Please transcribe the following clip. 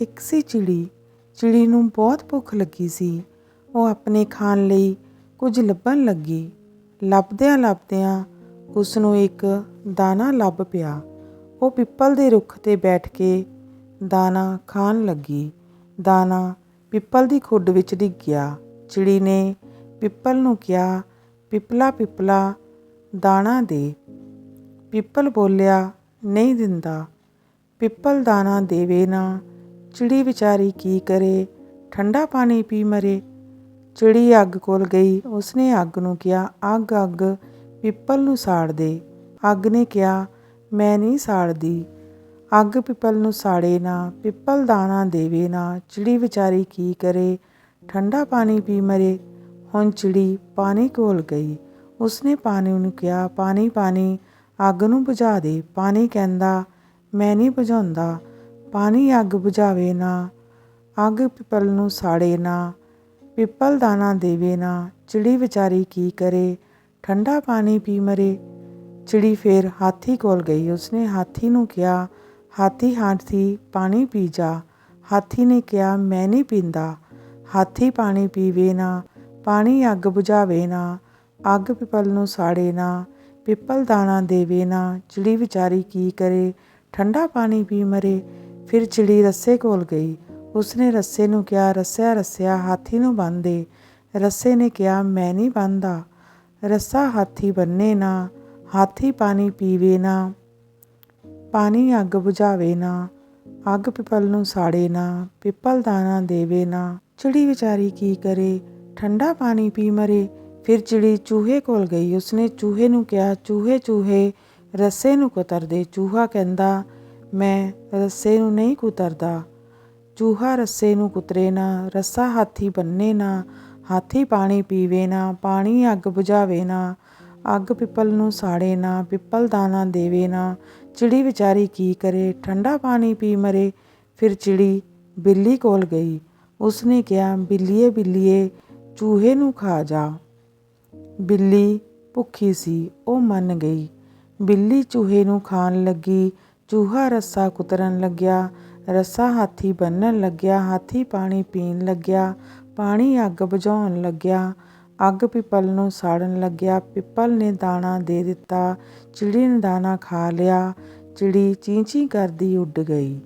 ਇੱਕ ਸੀ ਚਿੜੀ। ਚਿੜੀ ਨੂੰ ਬਹੁਤ ਭੁੱਖ ਲੱਗੀ ਸੀ। ਉਹ ਆਪਣੇ ਖਾਣ ਲਈ ਕੁਝ ਲੱਭਣ ਲੱਗੀ। ਲੱਭਦਿਆਂ ਲੱਭਦਿਆਂ ਉਸ ਨੂੰ ਇੱਕ ਦਾਣਾ ਲੱਭ ਪਿਆ। ਉਹ ਪਿੱਪਲ ਦੇ ਰੁੱਖ ਤੇ ਬੈਠ ਕੇ ਦਾਣਾ ਖਾਣ ਲੱਗੀ। ਦਾਣਾ ਪਿੱਪਲ ਦੀ ਖੁੱਡ ਵਿੱਚ ਡਿੱਗ ਗਿਆ। ਚਿੜੀ ਨੇ ਪਿੱਪਲ ਨੂੰ ਕਿਹਾ, ਪਿੱਪਲਾ ਪਿੱਪਲਾ, ਦਾਣਾ ਦੇ। ਪਿੱਪਲ ਬੋਲਿਆ, ਨਹੀਂ ਦਿੰਦਾ। ਪਿੱਪਲ ਦਾਣਾ ਦੇਵੇ ਨਾ ਚਿੜੀ ਵਿਚਾਰੀ ਕੀ ਕਰੇ? ਠੰਡਾ ਪਾਣੀ ਪੀ ਮਰੇ। ਚਿੜੀ ਅੱਗ ਕੋਲ ਗਈ। ਉਸਨੇ ਅੱਗ ਨੂੰ ਕਿਹਾ, ਅੱਗ ਅੱਗ, ਪਿੱਪਲ ਨੂੰ ਸਾੜ ਦੇ। ਅੱਗ ਨੇ ਕਿਹਾ, ਮੈਂ ਨਹੀਂ ਸਾੜਦੀ। ਅੱਗ ਪਿੱਪਲ ਨੂੰ ਸਾੜੇ ਨਾ, ਪਿੱਪਲ ਦਾਣਾ ਦੇਵੇ ਨਾ। ਚਿੜੀ ਵਿਚਾਰੀ ਕੀ ਕਰੇ? ਠੰਡਾ ਪਾਣੀ ਪੀ ਮਰੇ। ਹੁਣ ਚਿੜੀ ਪਾਣੀ ਕੋਲ ਗਈ। ਉਸਨੇ ਪਾਣੀ ਨੂੰ ਕਿਹਾ, ਪਾਣੀ ਪਾਣੀ, ਅੱਗ ਨੂੰ ਬੁਝਾ ਦੇ। ਪਾਣੀ ਕਹਿੰਦਾ, ਮੈਂ ਨਹੀਂ ਬੁਝਾਉਂਦਾ। ਪਾਣੀ ਅੱਗ ਬੁਝਾਵੇ ਨਾ, ਅੱਗ ਪਿੱਪਲ ਨੂੰ ਸਾੜੇ ਨਾ, ਪਿੱਪਲ ਦਾਣਾ ਦੇਵੇ ਨਾ, ਚਿੜੀ ਵਿਚਾਰੀ ਕੀ ਕਰੇ, ਠੰਡਾ ਪਾਣੀ ਪੀ ਮਰੇ। ਚਿੜੀ ਫੇਰ ਹਾਥੀ ਕੋਲ ਗਈ, ਉਸਨੇ ਹਾਥੀ ਨੂੰ ਕਿਹਾ, ਹਾਥੀ ਹਾਥੀ ਪਾਣੀ ਪੀ ਜਾ। ਹਾਥੀ ਨੇ ਕਿਹਾ, ਮੈਂ ਨਹੀਂ ਪੀਂਦਾ। ਹਾਥੀ ਪਾਣੀ ਪੀਵੇ ਨਾ, ਪਾਣੀ ਅੱਗ ਬੁਝਾਵੇ ਨਾ, ਅੱਗ ਪਿੱਪਲ ਨੂੰ ਸਾੜੇ ਨਾ, ਪਿੱਪਲ ਦਾਣਾ ਦੇਵੇ ਨਾ, ਚਿੜੀ ਵਿਚਾਰੀ ਕੀ ਕਰੇ, ਠੰਡਾ ਪਾਣੀ ਪੀ ਮਰੇ। ਫਿਰ ਚਿੜੀ ਰੱਸੇ ਕੋਲ ਗਈ। ਉਸਨੇ ਰੱਸੇ ਨੂੰ ਕਿਹਾ, ਰੱਸਿਆ ਰੱਸਿਆ, ਹਾਥੀ ਨੂੰ ਬੰਨ੍ਹ ਦੇ। ਰੱਸੇ ਨੇ ਕਿਹਾ, ਮੈਂ ਨਹੀਂ ਬੰਨਦਾ। ਰੱਸਾ ਹਾਥੀ ਬੰਨੇ ਨਾ, ਹਾਥੀ ਪਾਣੀ ਪੀਵੇ ਨਾ, ਪਾਣੀ ਅੱਗ ਬੁਝਾਵੇ ਨਾ, ਅੱਗ ਪਿੱਪਲ ਨੂੰ ਸਾੜੇ ਨਾ, ਪਿੱਪਲ ਦਾਣਾ ਦੇਵੇ ਨਾ। ਚਿੜੀ ਵਿਚਾਰੀ ਕੀ ਕਰੇ? ਠੰਡਾ ਪਾਣੀ ਪੀ ਮਰੇ। ਫਿਰ ਚਿੜੀ ਚੂਹੇ ਕੋਲ ਗਈ। ਉਸਨੇ ਚੂਹੇ ਨੂੰ ਕਿਹਾ, ਚੂਹੇ ਚੂਹੇ, ਰੱਸੇ ਨੂੰ ਕੁਤਰ ਦੇ ਚੂਹਾ ਕਹਿੰਦਾ ਮੈਂ ਰੱਸੇ ਨੂੰ ਨਹੀਂ ਕੁਤਰਦਾ। ਚੂਹਾ ਰੱਸੇ ਨੂੰ ਕੁਤਰੇ ਨਾ, ਰੱਸਾ ਹਾਥੀ ਬੰਨੇ ਨਾ, ਹਾਥੀ ਪਾਣੀ ਪੀਵੇ ਨਾ, ਪਾਣੀ ਅੱਗ ਬੁਝਾਵੇ ਨਾ, ਅੱਗ ਪਿੱਪਲ ਨੂੰ ਸਾੜੇ ਨਾ, ਪਿੱਪਲ ਦਾਣਾ ਦੇਵੇ ਨਾ, ਚਿੜੀ ਵਿਚਾਰੀ ਕੀ ਕਰੇ, ਠੰਡਾ ਪਾਣੀ ਪੀ ਮਰੇ, ਫਿਰ ਚਿੜੀ ਬਿੱਲੀ ਕੋਲ ਗਈ। ਉਸਨੇ ਕਿਹਾ, ਬਿੱਲੀਏ ਬਿੱਲੀਏ, ਚੂਹੇ ਨੂੰ ਖਾ ਜਾ। ਬਿੱਲੀ ਭੁੱਖੀ ਸੀ, ਉਹ ਮੰਨ ਗਈ। ਬਿੱਲੀ ਚੂਹੇ ਨੂੰ ਖਾਣ ਲੱਗੀ ਚੂਹਾ ਰੱਸਾ ਕੁਤਰਨ ਲੱਗਿਆ, ਰੱਸਾ ਹਾਥੀ ਬੰਨਣ ਲੱਗਿਆ, ਹਾਥੀ ਪਾਣੀ ਪੀਣ ਲੱਗਿਆ, ਪਾਣੀ ਅੱਗ ਬੁਝਾਉਣ ਲੱਗਿਆ, ਅੱਗ ਪਿੱਪਲ ਨੂੰ ਸਾੜਨ ਲੱਗਿਆ, ਪਿੱਪਲ ਨੇ ਦਾਣਾ ਦੇ ਦਿੱਤਾ, ਚਿੜੀ ਨੇ ਦਾਣਾ ਖਾ ਲਿਆ, ਚਿੜੀ ਚੀਂ ਚੀਂ ਕਰਦੀ ਉੱਡ ਗਈ।